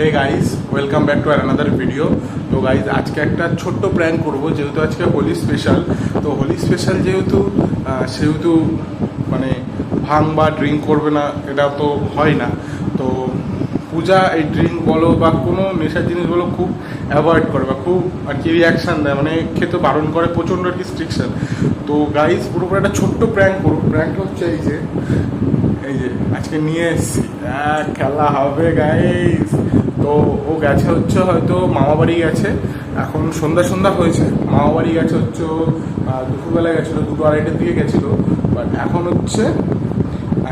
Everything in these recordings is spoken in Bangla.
Hey guys welcome back to another video তো গাইস আজকে একটা ছোট্ট প্র্যাঙ্ক করব, যেহেতু আজকে হোলি স্পেশাল তো হোলি স্পেশাল যেহেতু সেহেতু মানে ভাং বা ড্রিঙ্ক করবে না, এটা তো হয় না। তো পূজা, এই ড্রিঙ্ক বলো বা কোনো নেশার জিনিস বলো, খুব অ্যাভয়েড করে বা খুব আর কি রিয়াকশান দেয়। মানে খেতে বারণ করে প্রচণ্ড আর কি স্ট্রিকশন তো গাইস পুরোপুরি একটা ছোট্ট প্র্যাঙ্ক করব প্র্যাঙ্কটা হচ্ছে এই যে এই যে, আজকে নিয়ে এসেছি। খেলা হবে গাইস তো ও গেছে হচ্ছে হয়তো মামা বাড়ি গেছে। এখন সন্ধ্যা সন্ধ্যা হয়েছে। মামা বাড়ি গেছে হচ্ছে দুপুরবেলা গেছিল, দুটো আড়াইটার দিকে গেছিল। বাট এখন হচ্ছে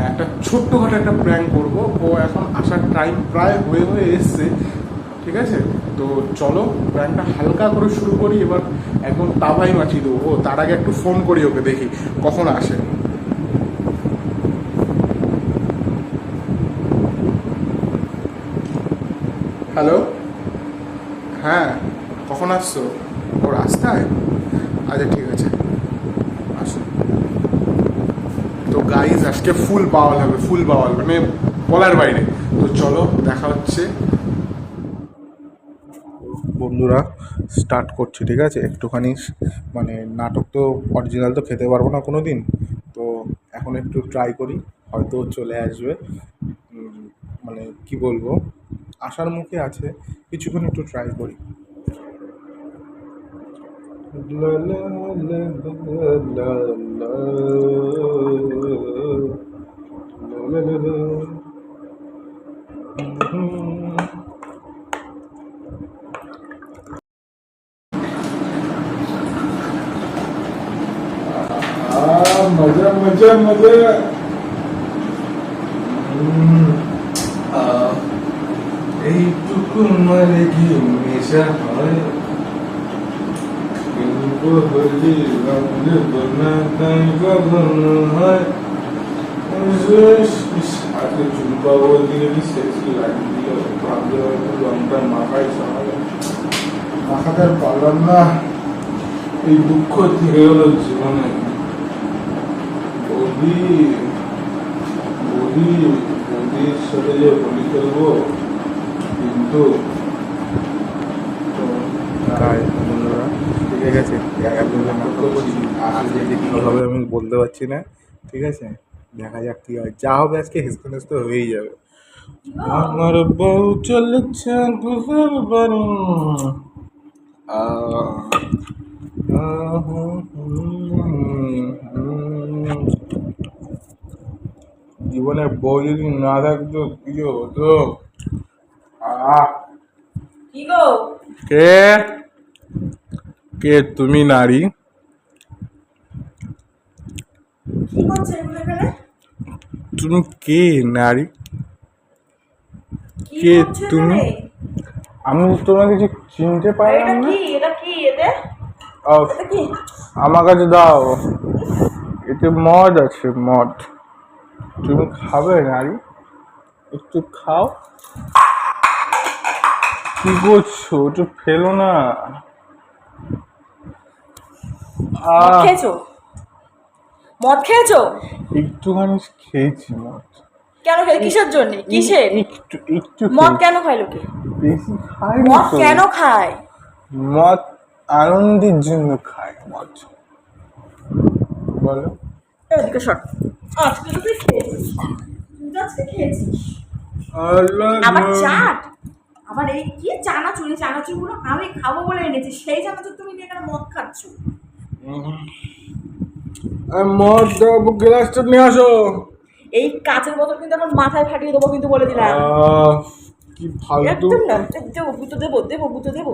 একটা ছোট্টখাটো একটা প্র্যাঙ্ক করব। ও এখন আসার টাইম প্রায় হয়ে হয়ে এসছে। ঠিক আছে? তো চলো প্র্যাঙ্কটা হালকা করে শুরু করি। এবার একদম তাভাই মাছিয়ে দেবো। ও, তার আগে একটু ফোন করি ওকে দেখি। কখন আসে? হ্যালো? হ্যাঁ কখন আসছো? ও রাস্তায়? আচ্ছা ঠিক আছে। আসো। তো গাইজ আজকে ফুল পাওয়াল হবে, ফুল পাওয়াল মানে বলার বাইরে। তো চলো, দেখা হচ্ছে। বন্ধুরা স্টার্ট করছি, ঠিক আছে? একটুখানি মানে নাটক তো অরিজিনাল তো খেতে পারব না কোনো দিন তো এখন একটু ট্রাই করি, হয়তো চলে আসবে। মানে কি বলব? আসার মুখে আছে কিছুক্ষণ একটু ট্রাই করি লা লা লা এইটুকু মানে কি নেশা হয়? পারলাম না। এই দুঃখ থেকে গেল জীবনে বৌদি বৌদির সাথে যে হোলি খেলব কিন্তু তাই বন্ধুরা ঠিক আছে কীভাবে আমি বলতে পারছি না ঠিক আছে? দেখা যাক কি হয়। যা হবে আজকে হেসতে হেসতে হয়েই যাবে। আমার বউ চলেছে গুজর বাড়ি। জীবনে বউ যদি না থাকতো কি হতো? কে? কে? তুমি নারী কি করছে এগুলো এখানে? তুমি কে নারী? কে তুমি? আমি তোমাকে কিছু চিনতে পারলাম না। কি? এটা কি এটা কি? আমার কাছে দাও। এতে মদ আছে মদ। তুমি খাবে নারী? একটু খাও। কি করছ? একটু ফেলো না। খেয়েছো? মদ খেয়েছো? একটুখানি খেয়েছি মদ। কেন খেয়ে কিসের জন্য? কিসের? একটু একটু মদ কেন খায় লোকে বেশি খাই মদ কেন খায়? মদ আনন্দের জন্য খায় মদ। বলো। এদিকে আজকে তুই খেয়েছিস। তুই তো আজকে খেয়েছিস। আবার চাট? আবার এই কি চানাচুর এই চানাচুরগুলো আমি খাব বলে এনেছি সেই চানাচুর তুমি এখানে মদ খাচ্ছ? মদ গ্লাসটা নিয়ে আসো এই কাঁচের বোতল কিন্তু এখন মাথায় ফাটিয়ে দেবো কিন্তু বলে দিলাম কি ফালতু একদম না দেবো বুতো দেবো দেবো বুতো দেবো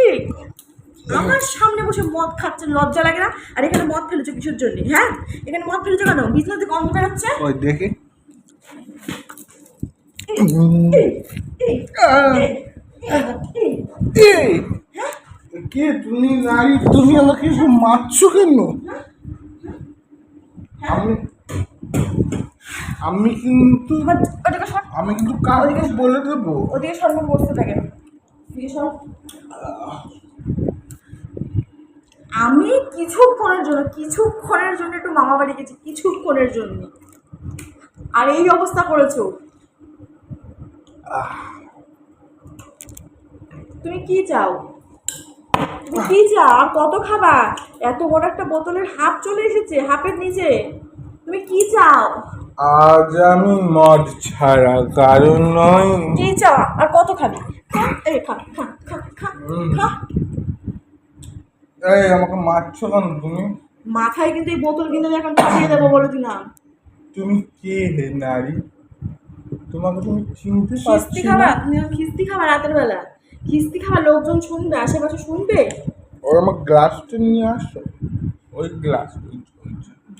এই আমার সামনে বসে মদ খাচ্ছে লজ্জা লাগে না আর এখানে মদ ফেলেছো কিসের জন্য হ্যাঁ এখানে মদ ফেলেছো কেন বিজনেস থেকে গন্ধ বেরোচ্ছে ওই দেখি এই, কে তুমি নারী? তুমি আমাকে এসব মারছো কেন? আমি আমি কিন্তু আমি কিন্তু কাউকে বলে দেবো। ওদিকে বসতে থাকে। আমি কিছুক্ষণের জন্য কিছুক্ষণের জন্য একটু মামা বাড়ি গেছি কিছুক্ষণের জন্য। আর এই অবস্থা করেছ। তুমি কি চাও? কি চাও আর কত খাবা এত বড় একটা বোতলের হাফ চলে এসেছে হাফের নিচে। তুমি কি চাও? আজ আমি মদ ছাড়া কারণ নয় কি চাও আর কত খাবি? এই খা খা খা খা খা। এই আমাকে মারছো কেন তুমি? মাথায় কিন্তু এই বোতল কিন্তু আমি এখন চাপিয়ে দেবো বলে দিলাম। তুমি কে হে নারী? তোমাকে তুমি চিনতে খিস্তি পারছি খাবা না। তুমি খিস্তি খাবা রাতের বেলা। খিস্তি খাবা লোকজন শুনবে আশেপাশে শুনবে? ওর আমার গ্লাসটা নিয়ে আসো। ওই গ্লাস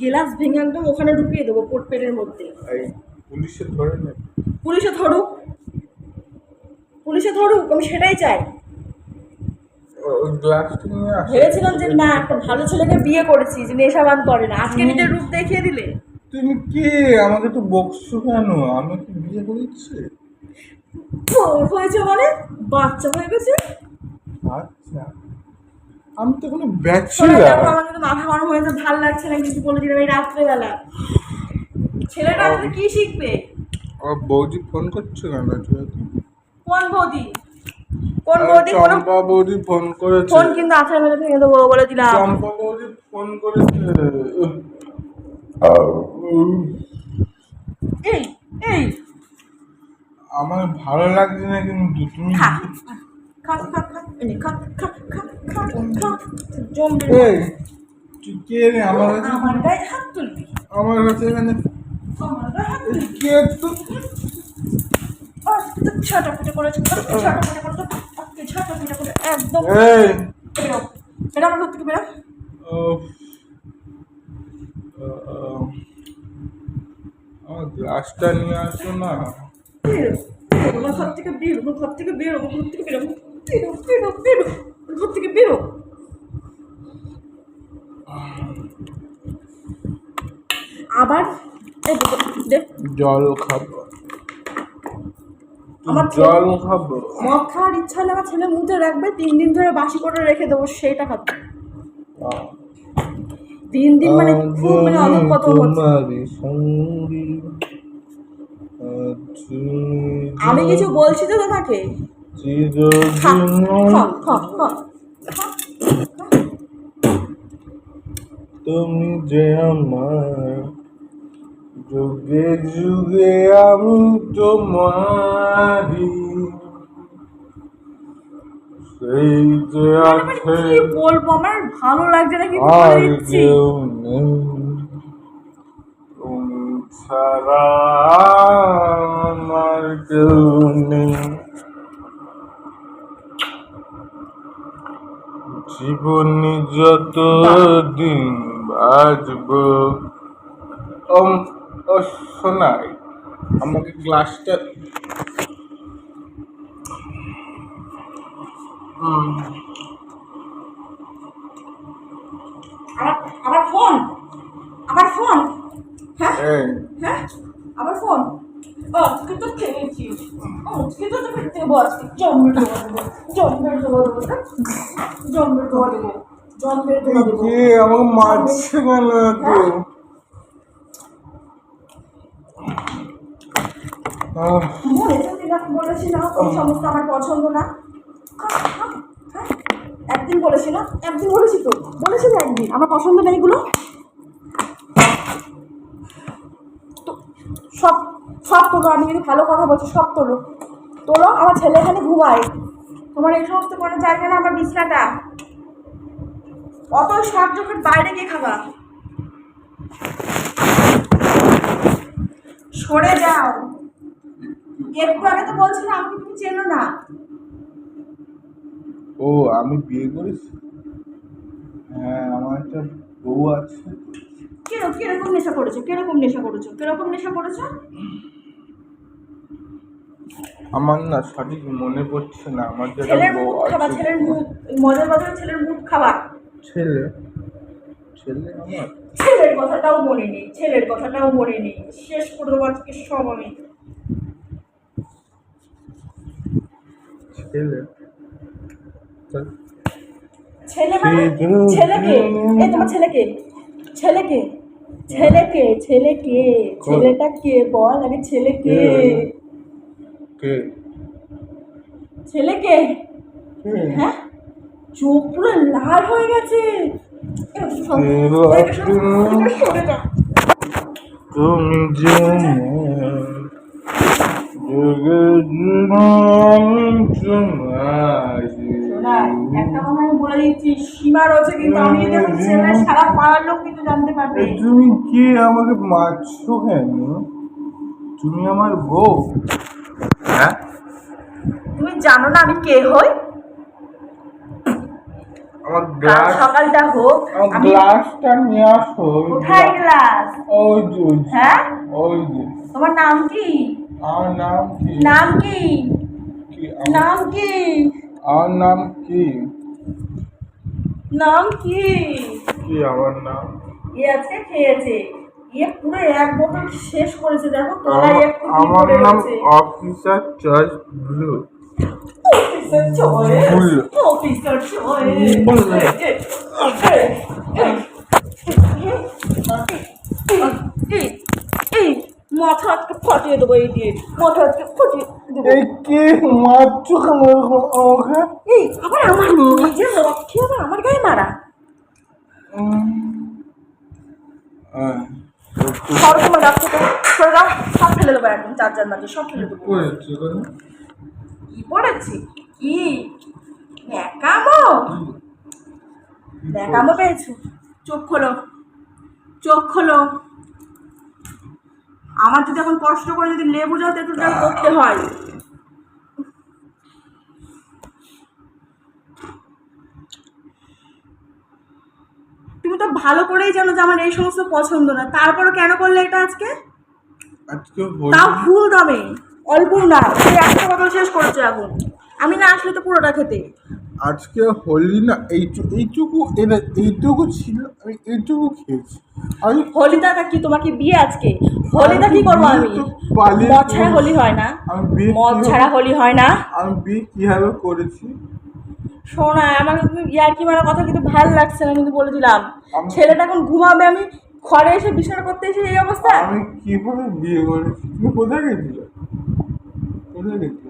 গ্লাস ভেঙে একদম ওখানে ঢুকিয়ে দেবো পোট পেটের মধ্যে। এই পুলিশে ধরে নেবে পুলিশে ধরুক। পুলিশে ধরুক আমি সেটাই চাই। ভেবেছিলাম যে না একটা ভালো ছেলেকে বিয়ে করেছি যে নেশাবান করে না। আজকে নিজের রূপ দেখিয়ে দিলে। তুমি কে? আমাকে তো বকছো কেন? আমি কি বিয়ে করেছি? ও, হয়েছে মানে? বাচ্চা হয়ে গেছে? আচ্ছা আমি তো কোনো ব্যাচেলার আমার কিন্তু মাথা গরম হয়েছে ভালো লাগছে না কিছু বলে দিলাম এই রাত্রেবেলা। ছেলেটা আসলে কি শিখবে? আমার বৌদি ফোন করছ কেন কোন বৌদি? কোন বৌদি কোন বৌদি ফোন করেছে। ফোন কিন্তু আঠার মেলে ভেঙে দেবো বলে দিলাম। চম্পা বৌদি ফোন করেছে। এই এই। আমার ভালো লাগছে না কিন্তু তুমি কে রে? আমার আমার কাছে এখানে আমার গায়ে হাত এই কে তো আজকে তো ছাটাফাটা করেছে আজকে ছাটাফাটা করেছে আজকে ছাটাফাটা করে একদম এই। বেরো বেরো আমার থেকে বেরো। আমার গ্লাসটা নিয়ে আসো না। আমার ঘর থেকে বেরো আমার ঘর থেকে বেরো আমার ঘর থেকে বেরো বেরো বেরো বেরো ঘর থেকে বেরো আবার জল খাব। আমার জল খাব? মদ খাওয়ার ইচ্ছা হলে আমার ছেলে মুখে রাখবে তিন দিন ধরে বাসি করে রেখে দেবো সেটা খাবে। তিন দিন মানে খুব মানে অনেক কথা হচ্ছে। আমি কিছু বলছি তো তোমাকে? তুমি যে আমার যুগে যুগে আমি তোমারি সেই যে মানে আছে বলব? আমার ভালো লাগছে না কিন্তু আমার জীবনে যত দিন বাজব শোনাই আমাকে আবার আবার ফোন আবার ফোন। হ্যাঁ? হ্যাঁ? আবার ফোন ও আজকে তো খেয়েছি ও আজকে তো তোকে দেবো আজকে জম্মের দেবো দেবো দেবো দেবো হ্যাঁ? দেবো দেবো জম্মের দেবো। দেবো আমাকে মারছে কেন সমস্ত আমার পছন্দ না। খা। একদিন বলেছিলাম একদিন বলেছি তো। বলেছি না একদিন। আমার পছন্দ নেই এগুলো। সব সব তোলো, আমি যদি ভালো কথা বলছি, সব তোলো। তোলো, আমার ছেলে এখানে ঘুমায়। তোমার এই সমস্ত কোনো জায়গা না আমার বিছনাটা। অত সব যখন বাইরে গিয়ে খাবা। সরে যাও। একটু আগে তো বলছিল আমাকে তুমি চেনো না। ও, আমি বিয়ে করেছি? হ্যাঁ আমার একটা বউ আছে। কীরকম কীরকম নেশা করেছ? কীরকম নেশা করেছ? কীরকম নেশা করেছ? আমার না সঠিক মনে পড়ছে না আমার যে ছেলের মুখ খাবা আছে ছেলের মুখ মজার বদলে ছেলের মুখ খাবা। ছেলে? ছেলে আমার ছেলের কথাটাও মনে নেই ছেলের কথাটাও মনে নেই। শেষ করে দেবো আজকে সব আমি ছেলে? ছেলে মানে ছেলেকে? এই তোমার ছেলেকে? ছেলেকে ছেলেকে ছেলেকে ছেলেটা কে বল আগে ছেলেকে। কে? কে? ছেলেকে? হ্যাঁ? চোখ পুরো লাল হয়ে গেছে। তুমি যে জগে শোনা, একটা কথা আমি সীমা রয়েছে কিন্তু আমি যদি এখন ছেলে সারা পাড়ার লোক কিন্তু জানতে পারবে। তুমি কি আমাকে মারছো কেন? তুমি আমার বউ। হ্যাঁ? তুমি জানো না আমি কে হই? আমার গ্লাস সকালটা হোক আমি গ্লাসটা নিয়ে আসো কোথায় গ্লাস ওই যে হ্যাঁ? ওই যে। তোমার নাম কি? আমার নাম কি? নাম কি? নাম কি? আমার নাম কি? নাম কি? কি আমার নাম? এ আজকে খেয়েছে এ পুরো এক বোতল শেষ করেছে দেখো তলায় একটু আমার নাম। Officer choice blue officer choice. Officer choice মাথা আজকে ফাটিয়ে দেবো এই দিয়ে মাথা আজকে ফাটিয়ে দেবো। এই কে মারছো কেন এরকম আমাকে? এই আবার আমার নিজের রক্ষে আবার আমার গায়ে মারা? সর তোমার রাখতে তো সরে দাও সব ফেলে দেবো একদম চার্জার মাঝে সব ফেলে দেবো? কি পড়েছি? কি? ন্যাকামো? ন্যাকামো পেয়েছ? চোখ খোলো চোখ খোলো। আমার যদি এখন কষ্ট করে যদি লেবু যাও একটু যা করতে হয়। তুমি তো ভালো করেই জানো যে আমার এই সমস্ত পছন্দ না। তারপরে কেন করলে এটা আজকে? তাও ফুল দামে অল্প না একটা কথা শেষ করেছ এখন। আমি না আসলে তো পুরোটা খেতে। আজকে হোলি না এইটুকু এইটুকু এইটুকু ছিল আমি এইটুকু খেয়েছি। আমি কি তোমার কি বিয়ে আজকে? হোলিটা কি করব আমি? মদ ছাড়া হোলি হয় না। মদ ছাড়া হোলি হয় না। আমি বিয়ে কীভাবে করেছি? শোনা আমার কিন্তু ইয়ার্কি মারার কথা কিন্তু ভালো লাগছে না কিন্তু বলে দিলাম। ছেলেটা এখন ঘুমাবে আমি ঘরে এসে বিছানা করতে এসে এই অবস্থা। আমি কীভাবে বিয়ে করেছি? তুমি কোথায় গেছিলে? কোথায় গেছিলে?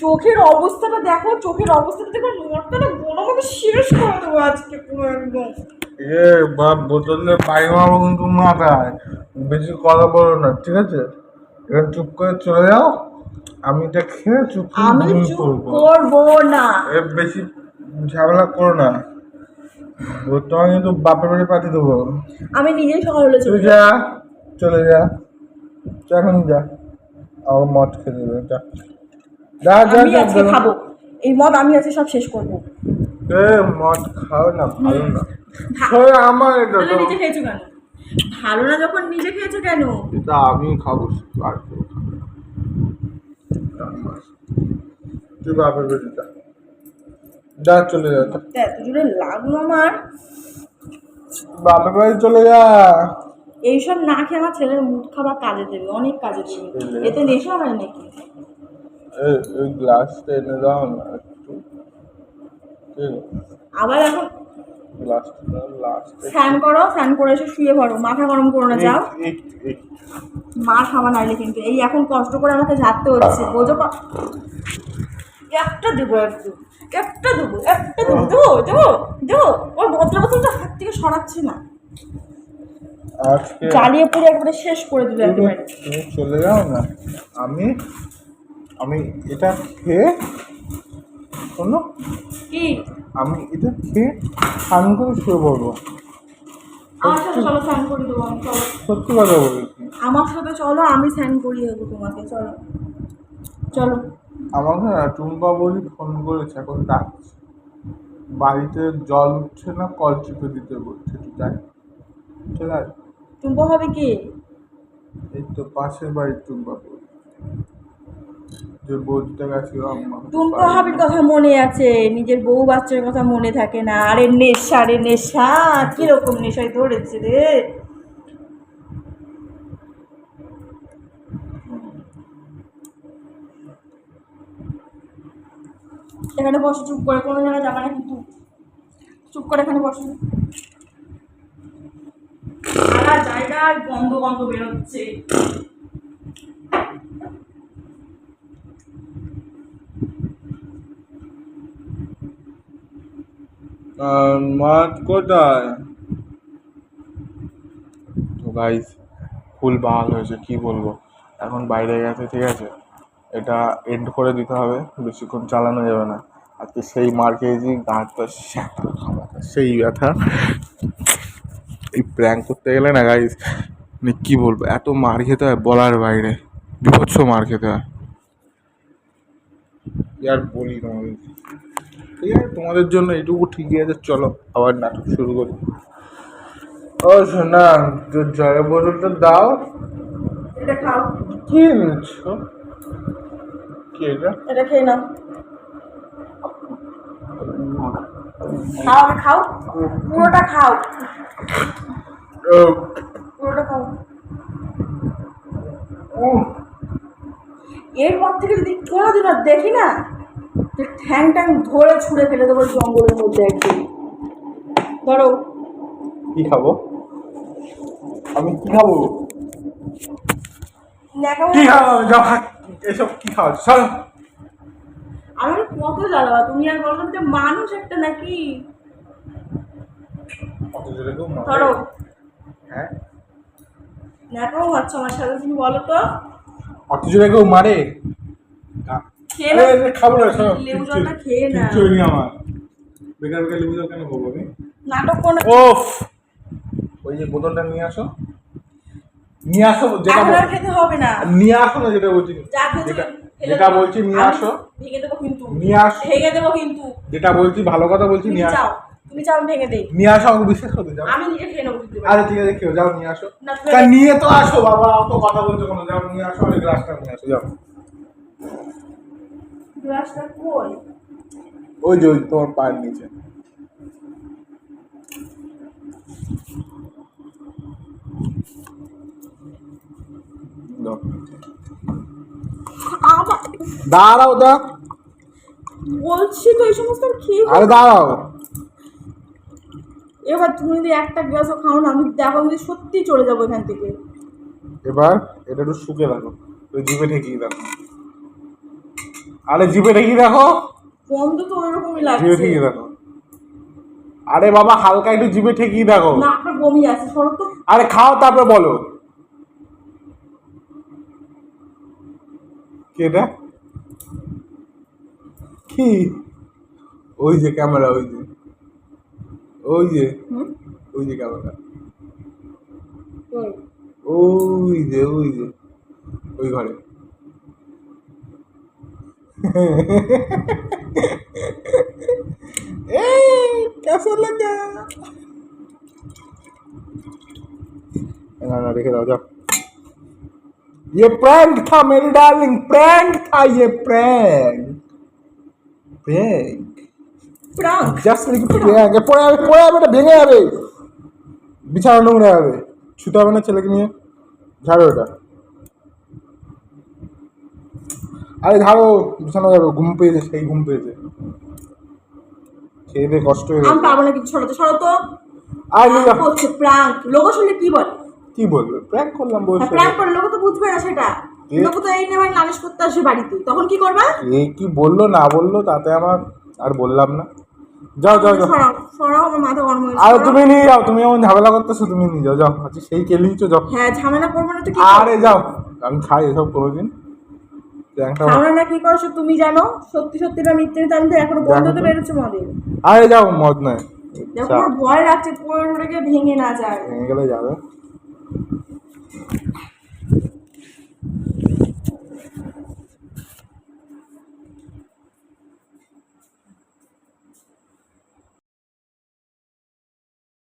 চোখের অবস্থাটা দেখো চোখের অবস্থাটা দেখো মরটা না বড় মতো শেষ করে দেবো আজকে পুরো একদম। এ বাপ বোতলের পাই মারবো কিন্তু মাথায়। বেশি কথা বলো না ঠিক আছে? এবার চুপ করে চলে যাও। আমি এটা খেয়ে চুপ আমি চুপ করব না। এ বেশি ঝামেলা করো না। ও তোমাকে কিন্তু বাপের বাড়ি পাঠিয়ে দেবো। আমি নিজেই সকাল হলে তুই যা চলে যা। এখন যা। আমার মদ খেয়ে দেবে যা। আমি আজকে খাব। এই মদ আমি আজকে সব শেষ করব। এ মদ খাও না ভালো না। আমার এটা তো নিজে খেয়েছো কেন? ভালো না যখন নিজে খেয়েছো কেন? এটা আমি খাব আর। তুই বাপের বাড়ি যা। চলে যা। এত জোরে লাগল আমার। বাপের বাড়ি চলে যা। এইসব না খেয়ে আমার ছেলের মুড খাবার কাজে দেবে অনেক কাজে দেবে। এতে নেশা হয় নাকি? এই গ্লাসটা এনে দাও না একটু। আবার এখন গ্লাসটা লাস্টে স্নান করো স্নান করে এসে শুয়ে পড়ো। মাথা গরম করো না যাও। মা খাওয়া নাইলে কিন্তু। এই এখন কষ্ট করে আমাকে ঝাড়তে হচ্ছে। বোঝো একটা দেবো একটু একটা দেবো একটা দেবো। দেবো দেবো দেবো। ওর বদলা বদলটা হাত থেকে সরাচ্ছে না। জ্বালিয়ে পুরো একবারে শেষ করে তুমি একেবারে। তুমি চলে যাও না? আমি আমি এটা খেয়ে শোনো। কি? আমি এটা খেয়ে স্নান করে শুয়ে পড়ব। চলো স্নান করে দেবো সত্যি কথা বলেছি। আমার সাথে চলো আমি স্নান করিয়ে দেবো তোমাকে চলো। চলো। আমাকে না টুম্পা বলি ফোন করেছে এখন ডাকছে। বাড়িতে জল উঠছে না কল চিপে দিতে বলছে একটু যাই। চলে। টুম্পা হবে কি? এই তো পাশের বাড়ির টুম্পা বলি যে বৌদিটা গেছিল আম্মা টুম্পা হাবির কথা মনে আছে নিজের বউ বাচ্চার কথা মনে থাকে না। আরে নেশা রে নেশা কীরকম নেশায় ধরেছে রে। এখানে বসো চুপ করে। কোনো জায়গায় যাবে না কিন্তু। চুপ করে এখানে বসো। জায়গায় গন্ধ গন্ধ বেরোচ্ছে। মাঠ কোথায়? তো গাইজ ফুল বাল হয়েছে, কি বলব? এখন বাইরে গেছে, ঠিক আছে? এটা এন্ড করে দিতে হবে, বেশিক্ষণ চালানো যাবে না। আজকে সেই মার খেয়েছি খাওয়াটা সেই ব্যথা। এই প্র্যাঙ্ক করতে গেলে না গাইজ মানে কী বলব, এত মার খেতে হয় বলার বাইরে। বিভৎস মার খেতে হয়। আর বলি তোমাদের ঠিক আছে? তোমাদের জন্য এটুকু ঠিকই আছে চলো আবার নাটক শুরু করি। ও শোনা তোর জলের বোতলটা দাও। এটা খাও। কি এটা? এটা খেয়ে নাও। খাও খাও। পুরোটা খাও। পুরোটা খাও। এরপর থেকে যদি কোনোদিন আর দেখি না তো ঠ্যাং ট্যাং ধরে ছুঁড়ে ফেলে দেবো জঙ্গলের মধ্যে একদিন। ধরো। কি খাব? আমি কি খাব? কি খাব? এসব কি খাওয়া চলো। আমি কত জ্বালাবা? তুমি আর বলো যে মানুষ একটা নাকি? ধরো। হ্যাঁ? ন্যাকাও মারছো আমার সাথে তুমি বলো তো। অত জোরে কেউ মারে খাব না সব লেবু জলটা খেয়ে না কিচ্ছু হয়নি আমার। বেকার বেকার লেবু জল কেন খাব আমি? নাটক করো ওফ! ওই যে বোতলটা নিয়ে আসো। নিয়ে আসো যেটা খেতে হবে না। নিয়ে আসো না যেটা বলছি। যেটা যেটা বলছি নিয়ে আসো। ভেঙে দেবো কিন্তু। নিয়ে আসো। ভেঙে দেবো কিন্তু। যেটা বলছি ভালো কথা বলছি নিয়ে আসো। তুমি চাও আমি ভেঙে দেই। নিয়ে আসো আমাকে বিশ্বাস করতে যাও। আমি নিজে খেয়ে নেব আরে ঠিক আছে কেউ যাও নিয়ে আসো। তা নিয়ে তো আসো বাবা অত কথা বলছো কোনো? যাও নিয়ে আসো ওই গ্লাসটা নিয়ে আসো যাও। গ্লাসটা কই? ওই যে ওই তোমার পায়ের নিচে। দাঁড়াও দা বলছি তো এই সমস্ত খেয়ে আরে দাঁড়াও। এবার তুমি যদি একটা গ্লাসও খাও না আমি দেখো আমি সত্যি চলে যাব এখান থেকে। এবার এটা একটু শুকে রাখো ওই জিভে ঠেকিয়ে রাখো আরে জিভে ঠেকিয়ে দেখো। গন্ধ তো ওইরকমই জিভে লাগছে ঠেকিয়ে রাখো আরে বাবা হালকা একটু জিভে ঠেকিয়ে দেখো। না আপনার বমি আছে সরো তো। আরে খাও তারপরে বলো। কি এটা কি? ওই যে ক্যামেরা ওই যে। ওই যে। হুম? ওই যে ক্যামেরা? ওই যে ওই যে। ওই ঘরে। ए, कैसा लगा ना ना देखे जाओ जाओ ये प्रैंक था मेरी डार्लिंग प्रैंक था ये प्रैंक प्रैंक প্রাঙ্ক জাস্ট নাকি প্র্যাঙ্ক পড়ে যাবে পড়ে যাবে এটা ভেঙে যাবে বিছানা নোংরা হবে ছুতে হবে না ছেলেকে নিয়ে ঝাড়ো এটা আরে ঝাড়ো বিছানা ঝাড়ো ঘুম পেয়েছে সেই ঘুম পেয়েছে। খেয়ে দিয়ে কষ্ট হয়ে আমি পারব না কিছু সরাতে সরো তো। আর। করছে প্রাঙ্ক। লোক শুনলে কি বলে? কি বলবে? প্র্যাঙ্ক করলাম বলছে। প্রাঙ্ক করে লোক তো বুঝবে না সেটা? লোক তো এই নেবার নালিশ করতে আসবে বাড়িতে। তখন কি করবা? এ কি বলল না বলল তাতে আমার আর বললাম না। যাও যাও যাও। আরে তুমি নিয়ে যাও তুমি এমন ঝামেলা করতেছো তুমি নিয়ে যাও যাও। আচ্ছা সেই কেলিয়েছো যাও। হ্যাঁ ঝামেলা করবে না তো আরে যাও আমি খাই এসব কোনোদিন। ধারণা কি করছ তুমি জানো? সত্যি সত্যি না মিথ্যে মিথ্যে আমি তো এখনও বন্ধ তো। বেরোচ্ছে মদের। আরে যাও মদ নয়। দেখো ভয় লাগছে পুরোটাকে ভেঙে না যায়। ভেঙে গেলে যাবে।